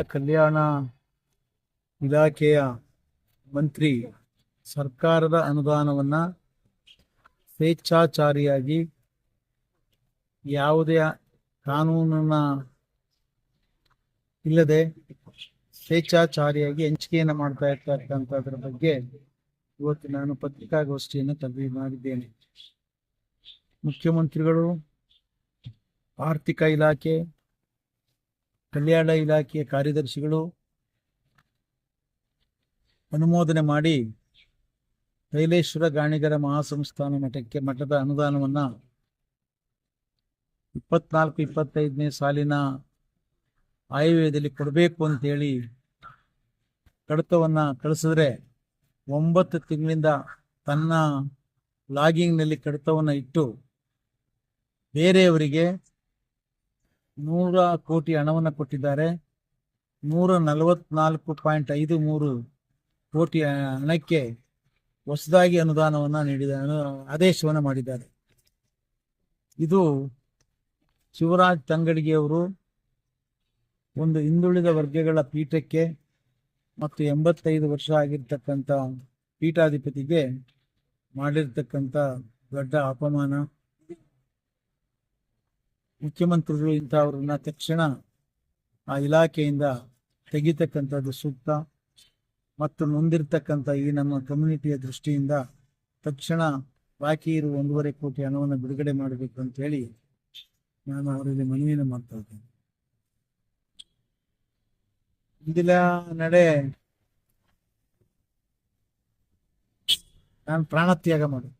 ಕಲ್ಯಾಣ ಇಲಾಖೆಯ ಮಂತ್ರಿ ಸರ್ಕಾರದ ಅನುದಾನವನ್ನ ಸ್ವೇಚ್ಛಾಚಾರಿಯಾಗಿ ಯಾವುದೇ ಕಾನೂನನ್ನ ಇಲ್ಲದೆ ಸ್ವೇಚ್ಛಾಚಾರಿಯಾಗಿ ಹಂಚಿಕೆಯನ್ನು ಮಾಡ್ತಾ ಇರ್ತಕ್ಕಂಥದ್ರ ಬಗ್ಗೆ ಇವತ್ತು ನಾನು ಪತ್ರಿಕಾಗೋಷ್ಠಿಯನ್ನು ಕಲ್ವಿ ಮಾಡಿದ್ದೇನೆ. ಮುಖ್ಯಮಂತ್ರಿಗಳು, ಆರ್ಥಿಕ ಇಲಾಖೆ ಕಲ್ಯಾಣ ಇಲಾಖೆಯ ಕಾರ್ಯದರ್ಶಿಗಳು ಅನುಮೋದನೆ ಮಾಡಿ ಕೈಲೇಶ್ವರ ಗಾಣಿಗರ ಮಹಾಸಂಸ್ಥಾನ ಮಠಕ್ಕೆ ಮಠದ ಅನುದಾನವನ್ನು ಇಪ್ಪತ್ನಾಲ್ಕು, ಇಪ್ಪತ್ತೈದನೇ ಸಾಲಿನ ಆಯವ್ಯದಲ್ಲಿ ಕೊಡಬೇಕು ಅಂತೇಳಿ ಕಡತವನ್ನ ಕಳಿಸಿದ್ರೆ ಒಂಬತ್ತು ತಿಂಗಳಿಂದ ತನ್ನ ಲಾಗಿಂಗ್ನಲ್ಲಿ ಕಡತವನ್ನ ಇಟ್ಟು ಬೇರೆಯವರಿಗೆ ನೂರ ಕೋಟಿ ಹಣವನ್ನು ಕೊಟ್ಟಿದ್ದಾರೆ. ನೂರ ನಲವತ್ನಾಲ್ಕು ಪಾಯಿಂಟ್ ಐದು ಮೂರು ಕೋಟಿ ಹಣಕ್ಕೆ ಹೊಸದಾಗಿ ಅನುದಾನವನ್ನು ನೀಡಿದ ಆದೇಶವನ್ನು ಮಾಡಿದ್ದಾರೆ. ಇದು ಶಿವರಾಜ್ ತಂಗಡಿಗೆಯವರು ಒಂದು ಹಿಂದುಳಿದ ವರ್ಗಗಳ ಪೀಠಕ್ಕೆ ಮತ್ತು ಎಂಬತ್ತೈದು ವರ್ಷ ಆಗಿರ್ತಕ್ಕಂಥ ಪೀಠಾಧಿಪತಿಗೆ ಮಾಡಿರ್ತಕ್ಕಂಥ ದೊಡ್ಡ ಅಪಮಾನ. ಮುಖ್ಯಮಂತ್ರಿಗಳು ಇಂಥವ್ರನ್ನ ತಕ್ಷಣ ಆ ಇಲಾಖೆಯಿಂದ ತೆಗಿತಕ್ಕಂಥದ್ದು ಸೂಕ್ತ ಮತ್ತು ನೊಂದಿರ್ತಕ್ಕಂಥ ಈ ನಮ್ಮ ಕಮ್ಯುನಿಟಿಯ ದೃಷ್ಟಿಯಿಂದ ತಕ್ಷಣ ಬಾಕಿ ಇರುವ ಒಂದೂವರೆ ಕೋಟಿ ಹಣವನ್ನು ಬಿಡುಗಡೆ ಮಾಡಬೇಕು ಅಂತ ಹೇಳಿ ನಾನು ಅವರಲ್ಲಿ ಮನವಿಯನ್ನು ಮಾಡ್ತಾ ಇದ್ದೇನೆ. ಇಂದಿನ ನಡೆ ನಾನು ಪ್ರಾಣತ್ಯಾಗ ಮಾಡಿ